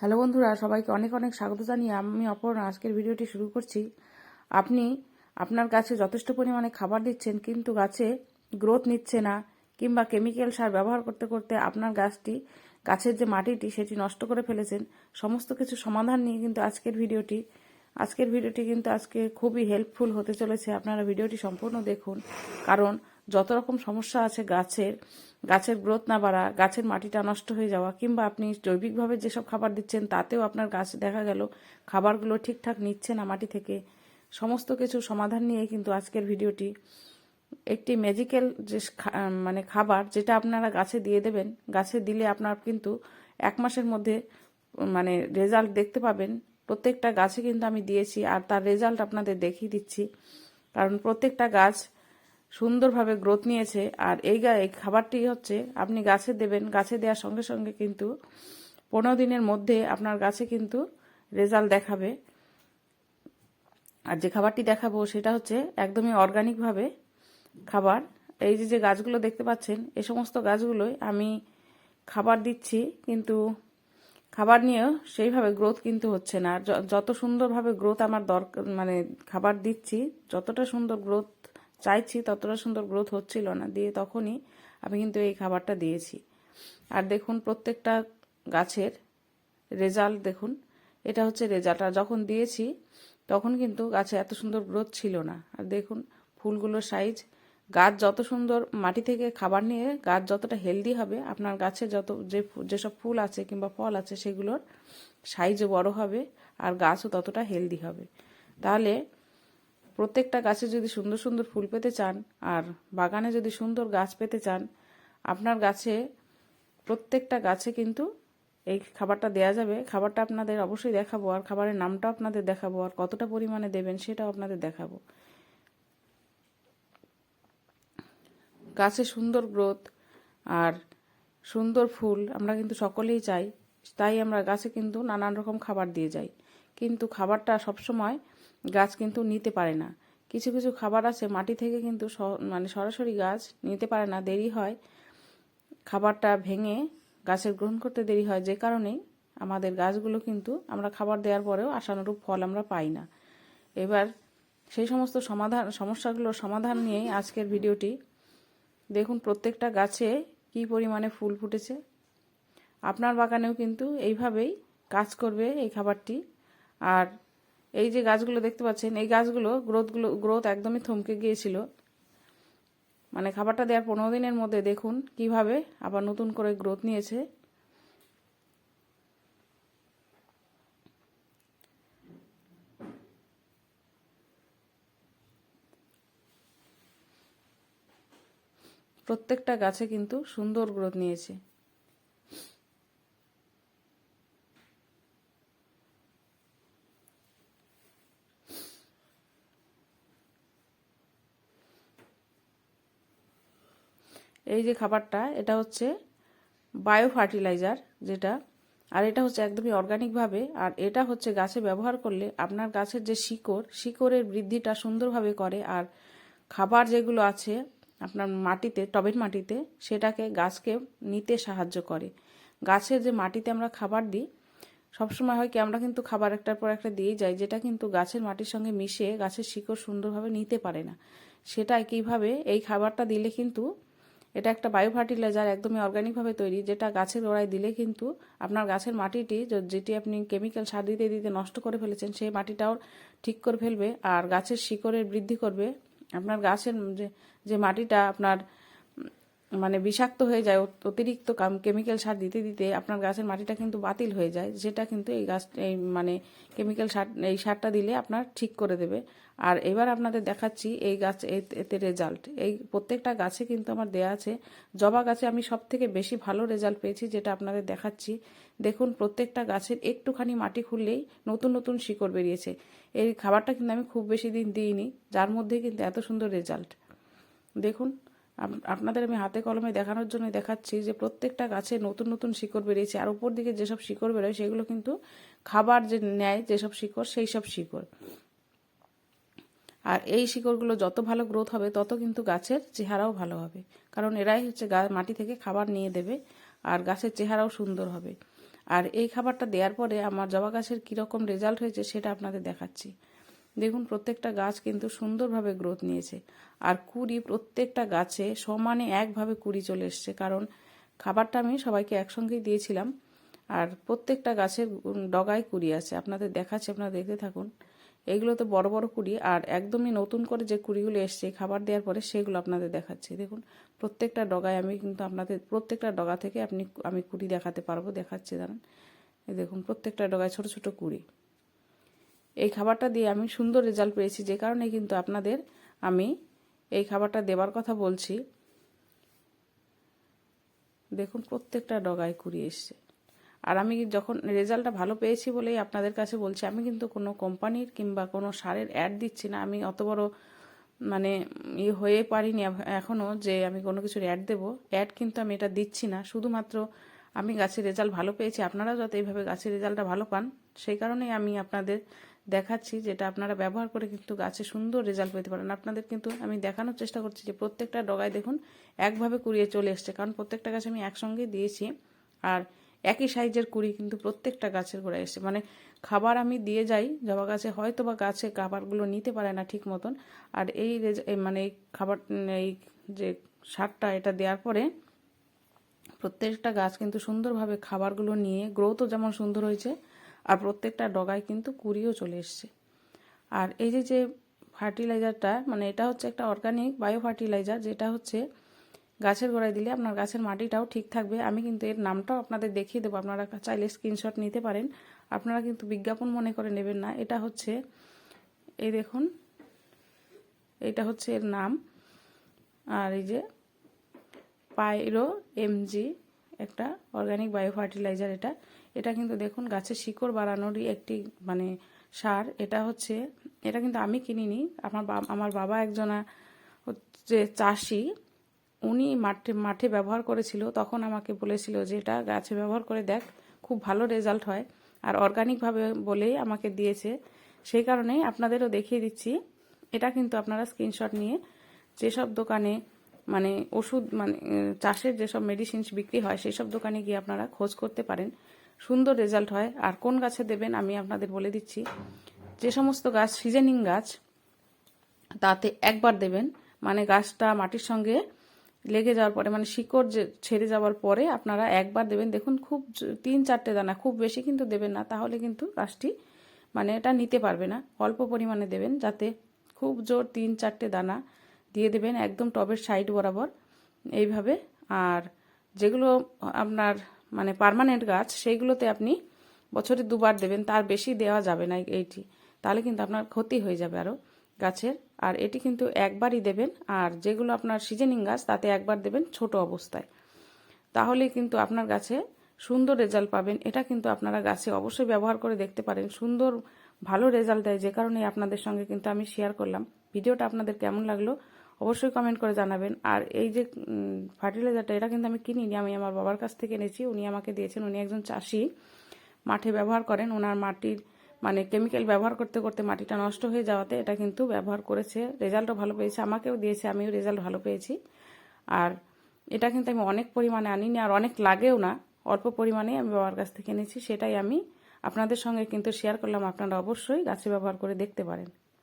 Hello বন্ধুরা, সবাইকে অনেক অনেক স্বাগত জানিয়ে আমি অপর্ণা। আজকের ভিডিওটি শুরু করছি। আপনি আপনার গাছে যথেষ্ট পরিমাণে খাবার দিচ্ছেন, কিন্তু গাছে গ্রোথ নিচ্ছে না, কিংবা কেমিক্যাল সার ব্যবহার করতে করতে আপনার গাছটি, গাছের যে মাটিটি, সেটি নষ্ট করে ফেলেছেন। সমস্ত কিছু সমাধান নিয়ে কিন্তু আজকের ভিডিওটি আজকের ভিডিওটি কিন্তু আজকে খুবই হেল্পফুল হতে চলেছে। আপনারা ভিডিওটি সম্পূর্ণ দেখুন, কারণ যত রকম সমস্যা আছে গাছের গাছের গ্রোথ না বাড়া, গাছের মাটিটা নষ্ট হয়ে যাওয়া, কিংবা আপনি জৈবিকভাবে যেসব খাবার দিচ্ছেন, তাতেও আপনার গাছ দেখা গেল, খাবারগুলো ঠিকঠাক নিচ্ছে না মাটি থেকে। সমস্ত কিছু সমাধান নিয়ে কিন্তু আজকের ভিডিওটি। একটি ম্যাজিক্যাল যে মানে খাবার যেটা আপনারা গাছে দিয়ে দেবেন, গাছে দিলে আপনার কিন্তু এক মাসের মধ্যে মানে রেজাল্ট দেখতে পাবেন। প্রত্যেকটা গাছে কিন্তু আমি দিয়েছি, আর তার রেজাল্ট আপনাদের দেখিয়ে দিচ্ছি। কারণ প্রত্যেকটা গাছ সুন্দরভাবে গ্রোথ নিয়েছে। আর এই খাবারটি হচ্ছে, আপনি গাছে দেবেন, গাছে দেওয়ার সঙ্গে সঙ্গে কিন্তু পনেরো দিনের মধ্যে আপনার গাছে কিন্তু রেজাল্ট দেখাবে। আর যে খাবারটি দেখাবো সেটা হচ্ছে একদমই অর্গানিকভাবে খাবার। এই যে যে গাছগুলো দেখতে পাচ্ছেন এই সমস্ত গাছগুলোই আমি খাবার দিচ্ছি, কিন্তু খাবার নিয়েও সেইভাবে গ্রোথ কিন্তু হচ্ছে না। আর যত সুন্দরভাবে গ্রোথ আমার দরকার মানে খাবার দিচ্ছি, যতটা সুন্দর গ্রোথ চাইছি ততটা সুন্দর গ্রোথ হচ্ছিল না। দিয়ে তখনই আমি কিন্তু এই খাবারটা দিয়েছি। আর দেখুন প্রত্যেকটা গাছের রেজাল্ট দেখুন, এটা হচ্ছে রেজাল্ট আর যখন দিয়েছি, তখন কিন্তু গাছে এত সুন্দর গ্রোথ ছিল না। আর দেখুন ফুলগুলোর সাইজ গাছ যত সুন্দর মাটি থেকে খাবার নিয়ে গাছ যতটা হেলদি হবে, আপনার গাছে যত যে যেসব ফুল আছে কিংবা ফল আছে, সেগুলোর সাইজও বড় হবে আর গাছও ততটা হেলদি হবে। তাহলে প্রত্যেকটা গাছে যদি সুন্দর সুন্দর ফুল পেতে চান আর বাগানে যদি সুন্দর গাছ পেতে চান, আপনার গাছে, প্রত্যেকটা গাছে কিন্তু এই খাবারটা দেয়া যাবে। খাবারটা আপনাদের অবশ্যই দেখাবো আর খাবারের নামটা আপনাদের দেখাবো আর কতটা পরিমাণে দেবেন সেটাও আপনাদের দেখাবো। গাছে সুন্দর গ্রোথ আর সুন্দর ফুল আমরা কিন্তু সকলেই চাই, তাই আমরা গাছে কিন্তু নানান রকম খাবার দিয়ে যাই। কিন্তু খাবারটা সবসময় গাছ কিন্তু নিতে পারে না। কিছু কিছু খাবার আছে মাটি থেকে কিন্তু মানে সরাসরি গাছ নিতে পারে না, দেরি হয়। খাবারটা ভেঙে গাছের গ্রহণ করতে দেরি হয়। যে কারণেই আমাদের গাছগুলো কিন্তু আমরা খাবার দেওয়ার পরেও আশানুরূপ ফল আমরা পাই না। এবার সেই সমস্ত সমাধান, সমস্যাগুলোর সমাধান নিয়েই আজকের ভিডিওটি। দেখুন প্রত্যেকটা গাছে কি পরিমাণে ফুল ফুটেছে। আপনার বাগানেও কিন্তু এইভাবেই কাজ করবে এই খাবারটি। আর এই যে গাছগুলো দেখতে পাচ্ছেন, এই গাছগুলো গ্রোথগুলো গ্রোথ একদমই থমকে গিয়েছিল। মানে খাবারটা দেওয়ার পনেরো দিনের মধ্যে দেখুন কীভাবে আবার নতুন করে গ্রোথ নিয়েছে। প্রত্যেকটা গাছে কিন্তু সুন্দর গ্রোথ নিয়েছে। এই যে খাবারটা, এটা হচ্ছে বায়ো ফার্টিলাইজার যেটা, আর এটা হচ্ছে একদমই অর্গানিকভাবে আর এটা হচ্ছে গাছে ব্যবহার করলে আপনার গাছের যে শিকড়, শিকড়ের বৃদ্ধিটা সুন্দরভাবে করে, আর খাবার যেগুলো আছে আপনার মাটিতে, টবের মাটিতে, সেটাকে গাছকে নিতে সাহায্য করে। গাছের যে মাটিতে আমরা খাবার দিই, সবসময় হয় কি, আমরা কিন্তু খাবার একটার পর একটা দিয়েই যাই, যেটা কিন্তু গাছের মাটির সঙ্গে মিশে গাছের শিকড় সুন্দরভাবে নিতে পারে না। সেটা কীভাবে এই খাবারটা দিলে কিন্তু এটা একটা বায়ো ফার্টিলাইজার একদমই অর্গানিকভাবে তৈরি, যেটা গাছের গোড়ায় দিলে কিন্তু আপনার গাছের মাটিটি যেটি আপনি কেমিক্যাল সার দিতে দিতে নষ্ট করে ফেলেছেন, সেই মাটিটাও ঠিক করে ফেলবে আর গাছের শিকড়ের বৃদ্ধি করবে। আপনার গাছের যে যে মাটিটা আপনার মানে বিষাক্ত হয়ে যায় অতিরিক্ত কেমিক্যাল সার দিতে দিতে আপনার গাছের মাটিটা কিন্তু বাতিল হয়ে যায়, যেটা কিন্তু এই গাছ, এই মানে কেমিক্যাল সার, এই সারটা দিলে আপনার ঠিক করে দেবে। আর এবার আপনাদের দেখাচ্ছি এই গাছ এতে রেজাল্ট এই প্রত্যেকটা গাছে কিন্তু আমার দেয়া আছে। জবা গাছে আমি সব থেকে বেশি ভালো রেজাল্ট পেয়েছি, যেটা আপনাদের দেখাচ্ছি। দেখুন, প্রত্যেকটা গাছের একটুখানি মাটি খুললেই নতুন নতুন শিকড় বেরিয়েছে। এই খাবারটা কিন্তু আমি খুব বেশি দিন দিইনি, যার মধ্যে কিন্তু এত সুন্দর রেজাল্ট দেখুন আপনাদের আমি হাতে কলমে দেখানোর জন্য দেখাচ্ছি যে প্রত্যেকটা গাছে নতুন নতুন শিকড় বেরিয়েছে। আর উপর দিকে যেসব শিকড় বেরোয়, সেগুলো কিন্তু খাবার যে নেয়, যেসব শিকড় সেই সব শিকড়। আর এই শিকড়গুলো যত ভালো গ্রোথ হবে, তত কিন্তু গাছের চেহারাও ভালো হবে। কারণ এরাই হচ্ছে মাটি থেকে খাবার নিয়ে দেবে আর গাছের চেহারাও সুন্দর হবে। আর এই খাবারটা দেওয়ার পরে আমার জবা গাছের কীরকম রেজাল্ট হয়েছে সেটা আপনাদের দেখাচ্ছি। দেখুন, প্রত্যেকটা গাছ কিন্তু সুন্দরভাবে গ্রোথ নিয়েছে। আর কুড়ি প্রত্যেকটা গাছে সমানে একভাবে কুড়ি চলে এসছে। কারণ খাবারটা আমি সবাইকে একসঙ্গেই দিয়েছিলাম। আর প্রত্যেকটা গাছের ডগায় কুড়ি আছে। আপনাদের দেখাচ্ছে, আপনারা দেখতে থাকুন। এইগুলো তো বড় বড় কুড়ি আর একদমই নতুন করে যে কুড়িগুলো এসছে খাবার দেওয়ার পরে সেগুলো আপনাদের দেখাচ্ছি। দেখুন, প্রত্যেকটা ডগায় আমি কিন্তু আপনাদের, প্রত্যেকটা ডগা থেকে আপনি আমি কুড়ি দেখাতে পারব, দেখাচ্ছি, দাঁড়ান। দেখুন, প্রত্যেকটা ডগায় ছোট ছোট কুড়ি। এই খাবারটা দিয়ে আমি সুন্দর রেজাল্ট পেয়েছি, যে কারণে কিন্তু আপনাদের আমি এই খাবারটা দেবার কথা বলছি। দেখুন, প্রত্যেকটা ডগায় কুড়ি এসছে। আর আমি যখন রেজাল্টটা ভালো পেয়েছি বলেই আপনাদের কাছে বলছি, আমি কিন্তু কোনো কোম্পানির কিংবা কোনো সারের অ্যাড দিচ্ছি না। আমি অত বড় মানে ই হয়ে পারিনি এখনও যে আমি কোনো কিছুর অ্যাড দেবো। অ্যাড কিন্তু আমি এটা দিচ্ছি না। শুধুমাত্র আমি গাছের রেজাল্ট ভালো পেয়েছি। আপনারাও যাতে এইভাবে গাছের রেজাল্টটা ভালো পান, সেই কারণেই আমি আপনাদের দেখাচ্ছি যেটা আপনারা ব্যবহার করে কিন্তু গাছে সুন্দর রেজাল্ট পেতে পারেন। আপনাদের কিন্তু আমি দেখানোর চেষ্টা করছি যে প্রত্যেকটা ডগায় দেখুন, একভাবে কুড়িয়ে চলে এসছে। কারণ প্রত্যেকটা গাছ আমি একসঙ্গেই দিয়েছি। আর একই সাইজের কুড়ি কিন্তু প্রত্যেকটা গাছের গোড়ায় এসছে মানে খাবার আমি দিয়ে যাই জবা গাছে হয়তো বা গাছে খাবারগুলো নিতে পারে না ঠিক মতন। আর এই মানে এই খাবার, এই যে সারটা এটা দেওয়ার পরে প্রত্যেকটা গাছ কিন্তু সুন্দরভাবে খাবারগুলো নিয়ে গ্রোথও যেমন সুন্দর হয়েছে, আর প্রত্যেকটা ডগায় কিন্তু কুড়িও চলে এসছে। আর এই যে যে ফার্টিলাইজারটা মানে এটা হচ্ছে একটা অর্গানিক বায়ো ফার্টিলাইজার যেটা হচ্ছে গাছের গোড়ায় দিলে আপনার গাছের মাটিটাও ঠিক থাকবে। আমি কিন্তু এর নামটাও আপনাদের দেখিয়ে দেবো। আপনারা চাইলে স্ক্রিনশট নিতে পারেন। আপনারা কিন্তু বিজ্ঞাপন মনে করে নেবেন না। এটা হচ্ছে, এই দেখুন, এটা হচ্ছে এর নাম। আর এই যে পাইরো এমজি, একটা অর্গানিক বায়ো ফার্টিলাইজার এটা। এটা কিন্তু দেখুন গাছের শিকড় বাড়ানোরই একটি মানে সার। এটা হচ্ছে, এটা কিন্তু আমি কিনিনি। আমার আমার বাবা একজনা হচ্ছে চাষি। উনি মাঠে মাঠে ব্যবহার করেছিল, তখন আমাকে বলেছিল যে এটা গাছে ব্যবহার করে দেখ, খুব ভালো রেজাল্ট হয়। আর অর্গানিকভাবে বলেই আমাকে দিয়েছে। সেই কারণেই আপনাদেরও দেখিয়ে দিচ্ছি। এটা কিন্তু আপনারা স্ক্রিনশট নিয়ে যেসব দোকানে মানে ওষুধ মানে চাষের যেসব মেডিসিনস বিক্রি হয় সেই সব দোকানে গিয়ে আপনারা খোঁজ করতে পারেন। সুন্দর রেজাল্ট হয়। আর কোন গাছে দেবেন আমি আপনাদের বলে দিচ্ছি। যে সমস্ত গাছ সিজনিং গাছ, তাতে একবার দেবেন। মানে গাছটা মাটির সঙ্গে লেগে যাওয়ার পরে মানে শিকড় যে ছেড়ে যাওয়ার পরে আপনারা একবার দেবেন। দেখুন, খুব তিন চারটে দানা, খুব বেশি কিন্তু দেবেন না, তাহলে কিন্তু গাছটি মানে এটা নিতে পারবে না। অল্প পরিমাণে দেবেন, যাতে খুব জোর তিন চারটে দানা দিয়ে দেবেন, একদম টবের সাইড বরাবর। এইভাবে আর যেগুলো আপনার মানে পারমানেন্ট গাছ সেইগুলোতে আপনি বছরে দুবার দেবেন, তার বেশি দেওয়া যাবে না এইটি। তাহলে কিন্তু আপনার ক্ষতি হয়ে যাবে আরও গাছের, আর এটি কিন্তু একবারই দেবেন, আর যেগুলো আপনার সিজনিং গাছ তাতে একবার দেবেন ছোট অবস্থায়। তাহলে কিন্তু আপনার গাছে সুন্দর রেজাল্ট পাবেন। এটা কিন্তু আপনারা গাছে অবশ্যই ব্যবহার করে দেখতে পারেন। সুন্দর, ভালো রেজাল্ট দেয়, যে কারণে আপনাদের সঙ্গে কিন্তু আমি শেয়ার করলাম। ভিডিওটা আপনাদের কেমন লাগল অবশ্যই কমেন্ট করে জানাবেন। আর এই যে ফার্টিলাইজারটা এটা কিন্তু আমি কিনিনি, আমি আমার বাবার কাছ থেকে এনেছি। উনি আমাকে দিয়েছেন, উনি একজন চাষি। মাঠে ব্যবহার করেন, ওনার মাটির মানে কেমিক্যাল ব্যবহার করতে করতে মাটিটা নষ্ট হয়ে যাওয়াতে এটা কিন্তু ব্যবহার করেছে। রেজাল্টও ভালো পেয়েছে, আমাকেও দিয়েছে, আমিও রেজাল্ট ভালো পেয়েছি। আর এটা কিন্তু আমি অনেক পরিমাণে আনিনি, আর অনেক লাগেও না। অল্প পরিমাণেই আমি বাবার কাছ থেকে এনেছি, সেটাই আমি আপনাদের সঙ্গে কিন্তু শেয়ার করলাম। আপনারা অবশ্যই গাছে ব্যবহার করে দেখতে পারেন।